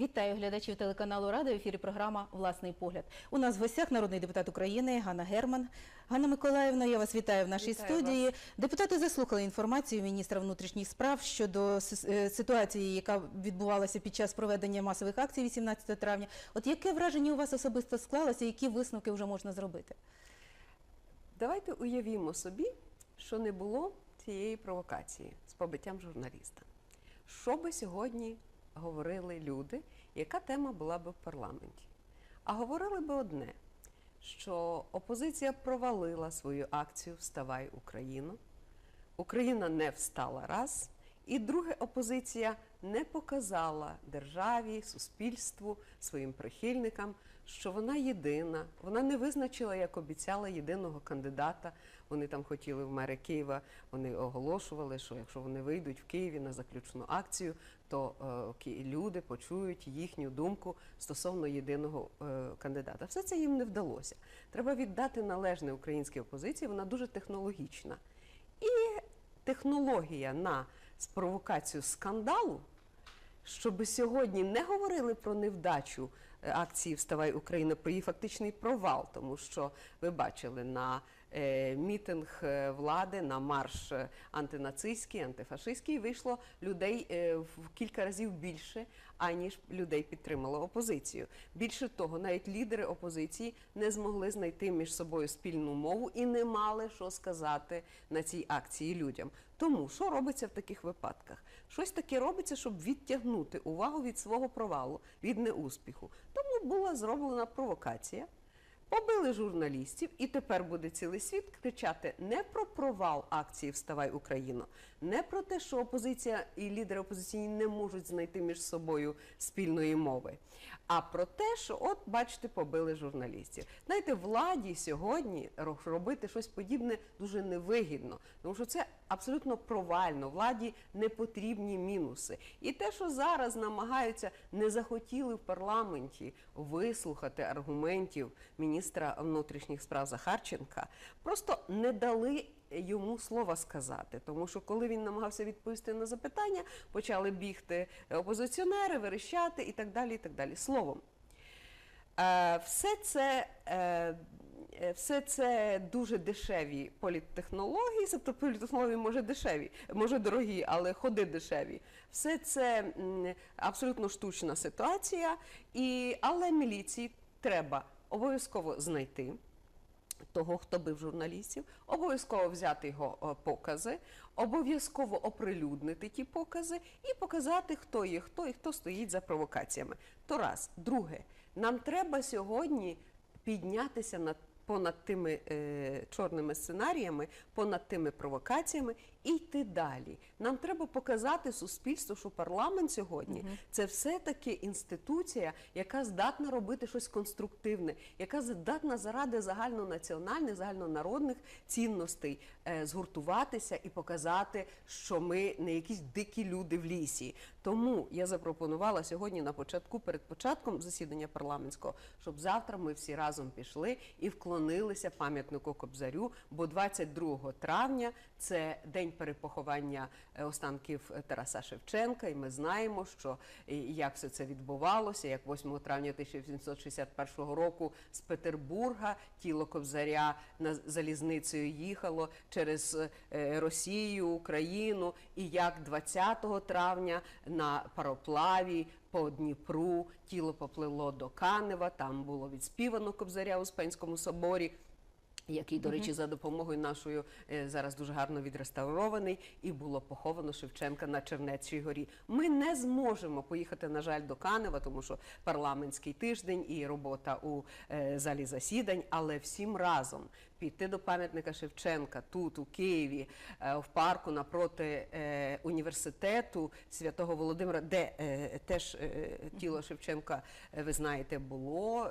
Вітаю глядачів телеканалу Рада. В ефірі програма Власний погляд. У нас в гостях народний депутат України Ганна Герман. Ганна Миколаївна, я вас вітаю в нашій Вітаю студії. Депутати заслухали інформацію міністра внутрішніх справ щодо е, ситуації, яка відбувалася під час проведення масових акцій 18 травня. От яке враження у вас особисто склалося, які висновки вже можна зробити? Давайте уявімо собі, що не було цієї провокації з побиттям журналіста. Що би сьогодні говорили люди, яка тема була би в парламенті? А говорили би одне, що опозиція провалила свою акцію Вставай Україну. Україна не встала раз. І друге, опозиція не показала державі, суспільству, своїм прихильникам, що вона єдина. Вона не визначила, як обіцяла, єдиного кандидата. Вони там хотіли в мери Києва. Вони оголошували, що якщо вони вийдуть в Києві на заключну акцію, то е, люди почують їхню думку стосовно єдиного е, кандидата. Все це їм не вдалося. Треба віддати належне українській опозиції. Вона дуже технологічна. І технологія на спровокацію скандалу, щоб сьогодні не говорили про невдачу акції Вставай Україна, її фактичний провал, тому що ви бачили на е, мітинг е, влади, на марш е, антинацистський, антифашистський вийшло людей в кілька разів більше, аніж людей підтримало опозицію. Більше того, навіть лідери опозиції не змогли знайти між собою спільну мову і не мали що сказати на цій акції людям. Тому що робиться в таких випадках? Щось таке робиться, щоб відтягнути увагу від свого провалу, від неуспіху. Тому була зроблена провокація. Побили журналістів, і тепер буде цілий світ кричати не про провал акції Вставай Україно, не про те, що опозиція і лідери опозиційні не можуть знайти між собою спільної мови, а про те, що от бачите, побили журналістів. Знаєте, владі сьогодні робити щось подібне дуже невигідно, тому що це абсолютно провально. Владі не потрібні мінуси. І те, що зараз намагаються, не захотіли в парламенті вислухати аргументів міністра внутрішніх справ Захарченка, просто не дали. Йому слова сказати, тому що коли він намагався відповісти на запитання, почали бігти опозиціонери, верещати і так далі. І так далі. Словом, Е, Все це, е, все це дуже дешеві політтехнології, тобто політтехнології може дешеві, може дорогі, але ходи дешеві. Все це абсолютно штучна ситуація, і, але міліції треба обов'язково знайти того, хто бив журналістів, обов'язково взяти його е, покази, обов'язково оприлюднити ті покази і показати, хто є хто і хто стоїть за провокаціями. То раз. Друге, нам треба сьогодні піднятися над понад тими е, чорними сценаріями, понад тими провокаціями і йти далі. Нам треба показати суспільству, що парламент сьогодні це все-таки інституція, яка здатна робити щось конструктивне, яка здатна заради загальнонаціональних, загальнонародних цінностей е, згуртуватися і показати, що ми не якісь дикі люди в лісі. Тому я запропонувала сьогодні на початку, перед початком засідання парламентського, щоб завтра ми всі разом пішли і вклонилися пам'ятнику Кобзарю, бо 22 травня це день перепоховання е, останків е, Тараса Шевченка, і ми знаємо, що як все це відбувалося, як 8 травня 1861 року з Петербурга тіло Кобзаря на залізницею їхало через е, Росію, Україну, і як 20 травня на пароплаві по Дніпру тіло поплило до Канева, там було відспівано Кобзаря у Успенському соборі. Який, до речі, за допомогою нашою е, зараз дуже гарно відреставрований, і було поховано Шевченка на Чернечій горі. Ми не зможемо поїхати, на жаль, до Канева, тому що парламентський тиждень і робота у е, залі засідань, але всім разом піти до пам'ятника Шевченка тут, у Києві, е, в парку напроти е, університету святого Володимира, де е, теж тіло Шевченка, ви знаєте, було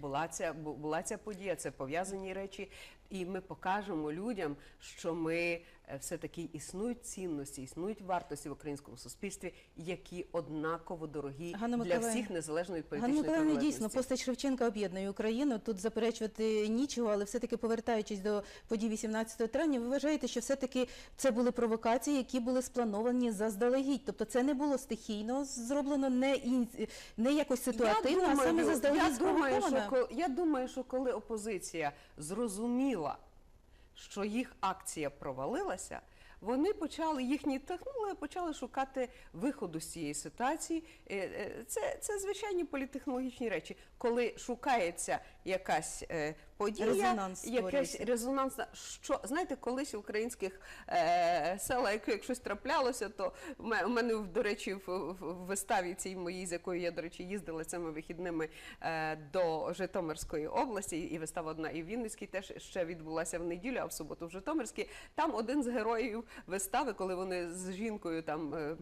була ця бу- була ця подія. Це пов'язані речі, і ми покажемо людям, що ми е, все-таки існують цінності, існують вартості в українському суспільстві, які однаково дорогі Ганна для Миколаївна, всіх незалежно від Ганна політичної Миколаївна, дійсно, постать Шевченка об'єднує Україну. Тут заперечувати нічого, але все-таки повертаючись до подій 18 травня, ви вважаєте, що все-таки це були провокації, які були сплановані заздалегідь. Тобто це не було стихійно зроблено, не, ін... не якось ситуативно, а саме заздалегідь я думаю, що, спровоковано. я думаю, що коли опозиція зрозуміла, що їх акція провалилася, вони почали їхні технології почали шукати виходу з цієї ситуації. Е, е, Це, це звичайні політехнологічні речі. Коли шукається якась е, подія, Резонанс якась резонансна. Що знаєте, колись в українських е, селах, як, як щось траплялося, то в у мене, до речі, в, в, в виставі цій моїй, з якою я, до речі, їздила цими вихідними е, до Житомирської області, і вистава одна і в Вінницькій теж ще відбулася в неділю, а в суботу в Житомирській. Там один з героїв вистави, коли вони з жінкою там е,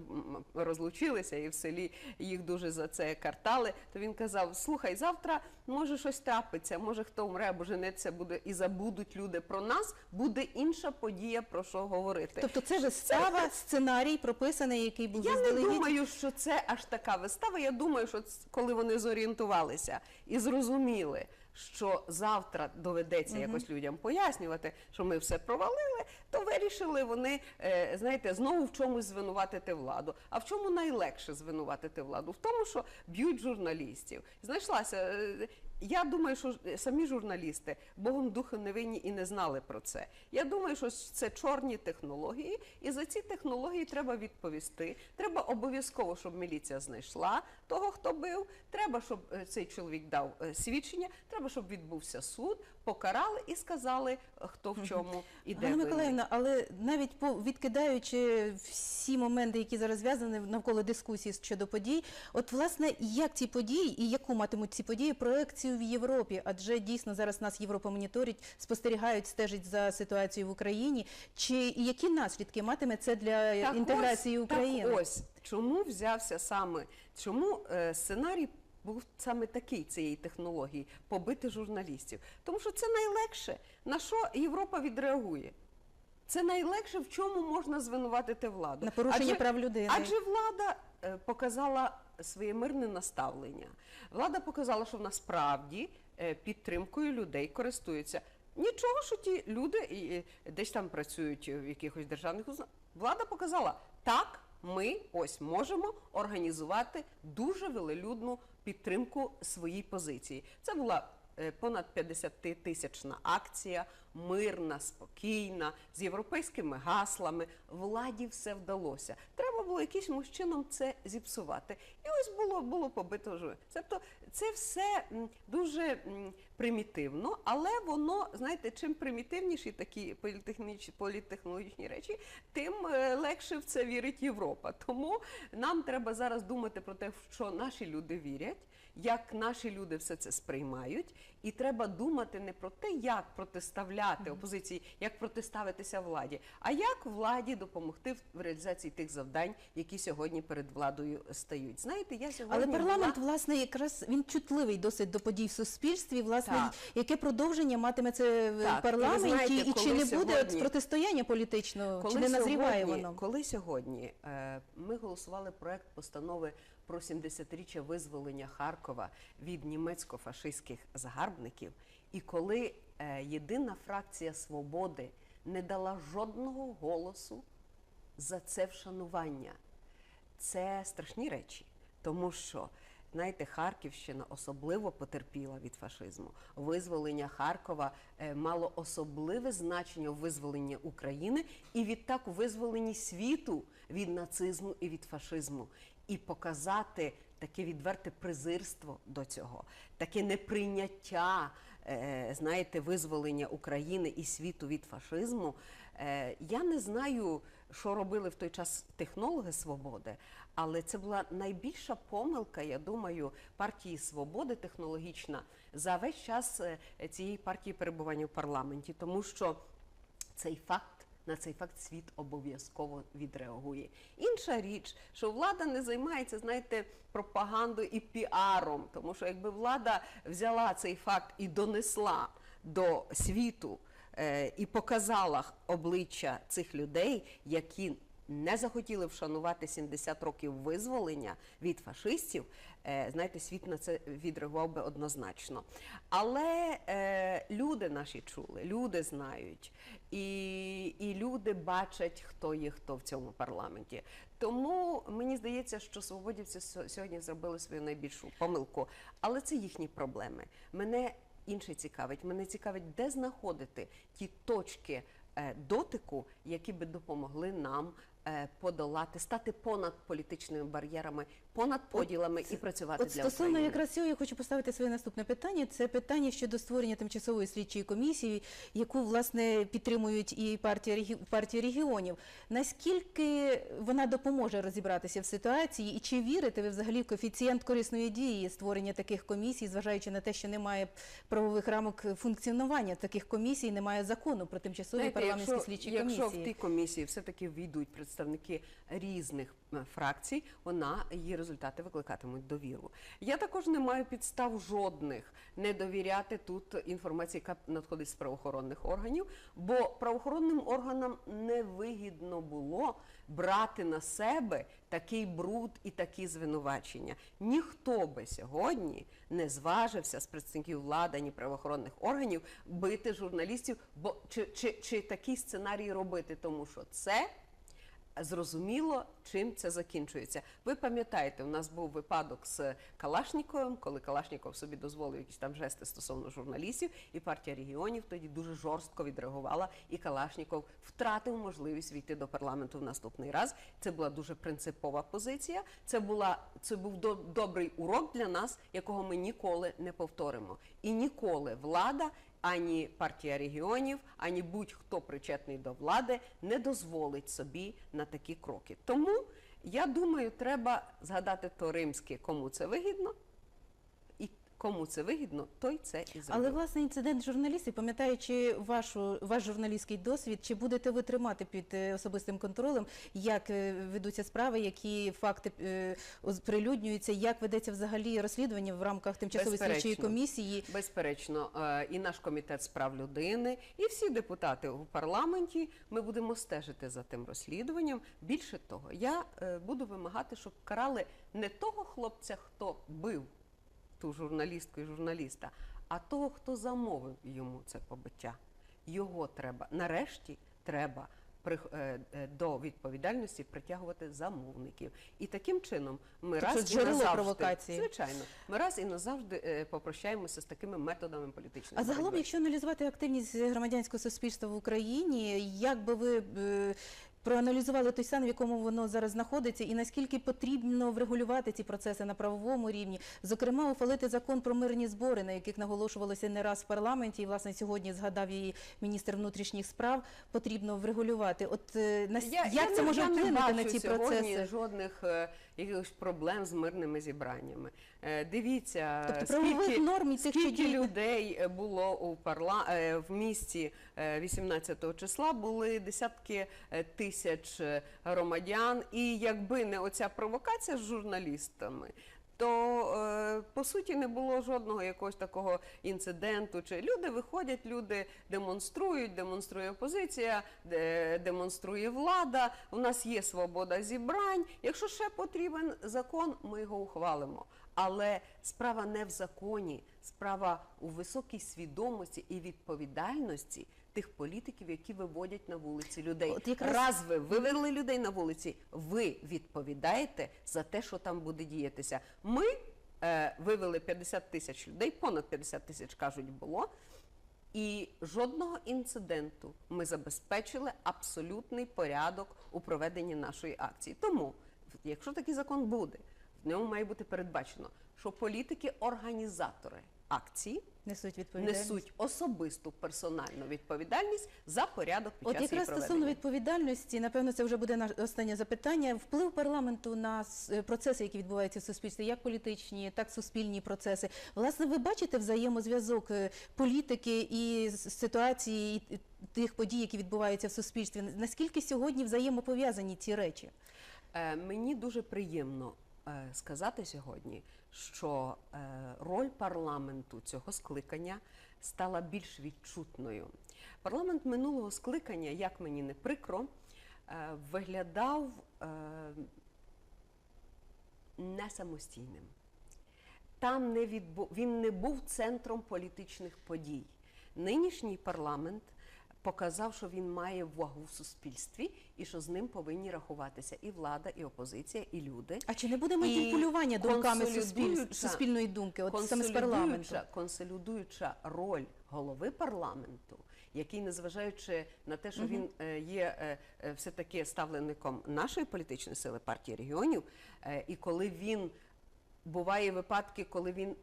розлучилися, і в селі їх дуже за це картали, то він казав: слухай, завтра може щось трапиться, може хто вмре або женеться буде і забудуть люди про нас, буде інша подія про що говорити. Тобто це вистава, сценарій прописаний, який був Я не думаю, що це аж така вистава. Я думаю, що коли вони зорієнтувалися і зрозуміли, що завтра доведеться якось людям пояснювати, що ми все провалили, то вирішили вони, е, знаєте, знову в чомусь звинуватити владу. А в чому найлегше звинуватити владу? В тому, що б'ють журналістів. Знайшлася. е, Я думаю, що самі журналісти Богом духом не винні і не знали про це. Я думаю, що це чорні технології, і за ці технології треба відповісти. Треба обов'язково, щоб міліція знайшла того, хто бив. Треба, щоб е, цей чоловік дав е, свідчення. Треба, щоб відбувся суд, покарали і сказали, е, хто в чому і де Ганна. Миколаївна, але навіть по відкидаючи всі моменти, які зараз зв'язані навколо дискусії щодо подій, от власне як ці події і яку матимуть ці події проекцію в Європі? Адже дійсно зараз нас Європа моніторить, спостерігають, стежить за ситуацією в Україні. Чи які наслідки матиме це для Так інтеграції ось, України? Так ось чому взявся саме чому е, сценарій був саме такий цієї технології побити журналістів? Тому що це найлегше. На що Європа відреагує? Це найлегше, в чому можна звинуватити владу. На порушення Адже- прав людини. Адже влада е, показала своє мирне наставлення. Влада показала, що насправді е, підтримкою людей користуються. Нічого, що ті люди десь там працюють в якихось державних установ. Влада показала, так, ми ось можемо організувати дуже велелюдну підтримку своїй позиції. Це була понад 50 тисячна акція, мирна, спокійна, з європейськими гаслами. Владі все вдалося. Треба було якимось чином це зіпсувати. І ось було, було побито вже. Тобто це все дуже примітивно, але воно, знаєте, чим примітивніші такі політехнічні, політтехнологічні речі, тим е, легше в це вірить Європа. Тому нам треба зараз думати про те, що наші люди вірять як наші люди все це сприймають, і треба думати не про те, як протиставляти опозиції, як протиставитися владі, а як владі допомогти в- реалізації тих завдань, які сьогодні перед владою стають. Знаєте, я сьогодні Але парламент, була- власне, якраз він чутливий досить до подій в суспільстві. Власне, Так. яке продовження матиме це в Так, і парламенті, знаєте, і, чи не буде сьогодні- от протистояння політичного, чи не назріває сьогодні, воно? Коли сьогодні е, ми голосували проект постанови про 70-річчя визволення Харкова від німецько-фашистських загарбників, і коли е, єдина фракція свободи не дала жодного голосу за це вшанування, це страшні речі, тому що. Знаєте, Харківщина особливо потерпіла від фашизму. Визволення Харкова е, мало особливе значення у визволенні України і відтак у визволенні світу від нацизму і від фашизму. І показати таке відверте презирство до цього, таке неприйняття, е, знаєте, визволення України і світу від фашизму. Е, я не знаю, що робили в той час технологи свободи, але це була найбільша помилка, я думаю, партії свободи технологічна за весь час е, цієї партії перебування в парламенті, тому що цей факт. На цей факт світ обов'язково відреагує. Інша річ, що влада не займається, знаєте, пропагандою і піаром, тому що якби влада взяла цей факт і донесла до світу е, і показала обличчя цих людей, які не захотіли вшанувати 70 років визволення від фашистів, е, знаєте, світ на це відреагував би однозначно. Але е, люди наші чули, люди знають, і, і люди бачать, хто є хто в цьому парламенті. Тому мені здається, що свободівці сьо- сьогодні зробили свою найбільшу помилку, але це їхні проблеми. Мене інше цікавить. Мене цікавить, де знаходити ті точки е, дотику, які би допомогли нам подолати, стати понад політичними бар'єрами, понад поділами і працювати От для стосовно України. якраз цього я хочу поставити своє наступне питання. Це питання щодо створення тимчасової слідчої комісії, яку власне підтримують і партія партія регіонів. Наскільки вона допоможе розібратися в ситуації, і чи вірите ви взагалі в коефіцієнт корисної дії створення таких комісій, зважаючи на те, що немає правових рамок функціонування таких комісій, немає закону про тимчасові Знаєте, парламентські якщо, слідчі якщо комісії? в ті комісії все-таки війдуть представники різних е, фракцій, вона її результати викликатимуть довіру. Я також не маю підстав жодних не довіряти тут інформації, яка надходить з правоохоронних органів, бо правоохоронним органам невигідно було брати на себе такий бруд і такі звинувачення. Ніхто би сьогодні не зважився з представників влади, ні правоохоронних органів бити журналістів, бо чи, чи, чи такий сценарій робити, тому що це зрозуміло, чим це закінчується. Ви пам'ятаєте, у нас був випадок з Калашніковим, коли Калашніков собі дозволив якісь там жести стосовно журналістів, і партія регіонів тоді дуже жорстко відреагувала, і Калашніков втратив можливість війти до парламенту в наступний раз. Це була дуже принципова позиція. Це була це був до- добрий урок для нас, якого ми ніколи не повторимо. І ніколи влада ані партія регіонів, ані будь-хто причетний до влади не дозволить собі на такі кроки. Тому я думаю, треба згадати то римське, кому це вигідно, кому це вигідно, той це і зробив. Але власне інцидент журналістів, пам'ятаючи вашу ваш журналістський досвід, чи будете ви тримати під е, особистим контролем, як е, ведуться справи, які факти е, прилюднюються, як ведеться взагалі розслідування в рамках тимчасової слідчої комісії? Безперечно, і наш комітет з прав людини, і всі депутати у парламенті. Ми будемо стежити за тим розслідуванням. Більше того, я буду вимагати, щоб карали не того хлопця, хто бив ту журналістку і журналіста, а того, хто замовив йому це побиття. Його треба нарешті треба е, е, до відповідальності притягувати замовників. І таким чином ми Тобто раз і джерело назавжди, провокації. звичайно, ми раз і назавжди е, попрощаємося з такими методами політичної А загалом, боротьби. якщо аналізувати активність громадянського суспільства в Україні, як би ви проаналізували той стан, в якому воно зараз знаходиться, і наскільки потрібно врегулювати ці процеси на правовому рівні, зокрема, ухвалити закон про мирні збори, на яких наголошувалося не раз в парламенті, і власне сьогодні згадав її міністр внутрішніх справ, потрібно врегулювати. От на нас- як це не- може я вплинути на бачу ці сьогодні процеси? жодних е, якихось проблем з мирними зібраннями. Е, дивіться, Тобто скільки, норм і тих, скільки людей е, було у парла... е, в місті е, 18 числа, були десятки тисяч громадян. І якби не оця провокація з журналістами, то е, по суті не було жодного якогось такого інциденту. Чи люди виходять, люди демонструють, демонструє опозиція, де- демонструє влада. У нас є свобода зібрань. Якщо ще потрібен закон, ми його ухвалимо. Але справа не в законі, справа у високій свідомості і відповідальності тих політиків, які виводять на вулиці людей. От якраз- Раз ви вивели людей на вулиці, ви відповідаєте за те, що там буде діятися. Ми е, вивели 50 тисяч людей, понад 50 тисяч кажуть, було. І жодного інциденту ми забезпечили абсолютний порядок у проведенні нашої акції. Тому, якщо такий закон буде, в ньому має бути передбачено, що політики-організатори акції Несуть відповідальність. несуть особисту персональну відповідальність за порядок під От час якраз стосовно відповідальності, напевно, це вже буде наше останнє запитання. Вплив парламенту на е, процеси, які відбуваються в суспільстві, як політичні, так і суспільні процеси. Власне, ви бачите взаємозв'язок е, політики і ситуації і тих подій, які відбуваються в суспільстві. Наскільки сьогодні взаємопов'язані ці речі? Е, Мені дуже приємно е, сказати сьогодні, що е, роль парламенту цього скликання стала більш відчутною. Парламент минулого скликання, як мені не прикро, е, виглядав е, не самостійним. Там не відбу... він не був центром політичних подій. Нинішній парламент показав, що він має вагу в суспільстві і що з ним повинні рахуватися і влада, і опозиція, і люди. А чи не буде маніпулювання думками суспіль... суспільної думки, от саме з парламенту? Консолідуюча- роль голови парламенту, який, незважаючи на те, що він е, є е, е, все-таки ставленником нашої політичної сили партії регіонів, і коли він буває випадки, коли він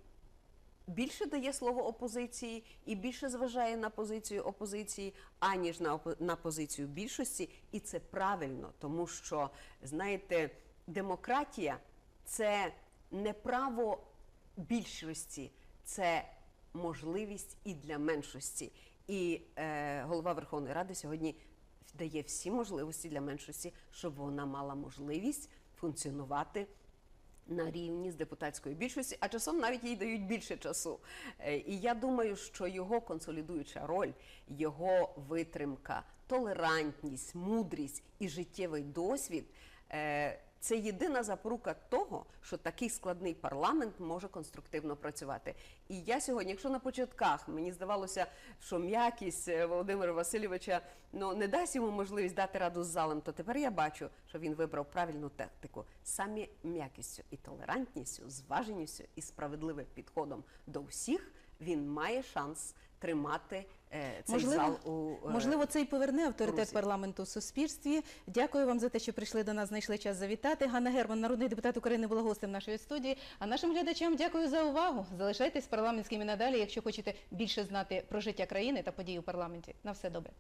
більше дає слово опозиції і більше зважає на позицію опозиції, аніж на, на позицію більшості. І це правильно, тому що, знаєте, демократія це не право більшості, це можливість і для меншості. І е, голова Верховної Ради сьогодні дає всі можливості для меншості, щоб вона мала можливість функціонувати на рівні з депутатської більшості, а часом навіть їй дають більше часу. Е, І я думаю, що його консолідуюча роль, його витримка, толерантність, мудрість і життєвий досвід. Це єдина запорука того, що такий складний парламент може конструктивно працювати. І я сьогодні, якщо на початках мені здавалося, що м'якість е, Володимира Васильовича ну не дасть йому можливість дати раду з залом, то тепер я бачу, що він вибрав правильну тактику. Саме м'якістю і толерантністю, зваженістю і справедливим підходом до всіх він має шанс тримати е, цей Можливо, зал у е, Можливо, це і поверне авторитет Русі. парламенту в суспільстві. Дякую вам за те, що прийшли до нас, знайшли час завітати. Ганна Герман, народний депутат України, була гостем нашої студії. А нашим глядачам дякую за увагу. Залишайтесь парламентськими надалі, якщо хочете більше знати про життя країни та події у парламенті. На все добре.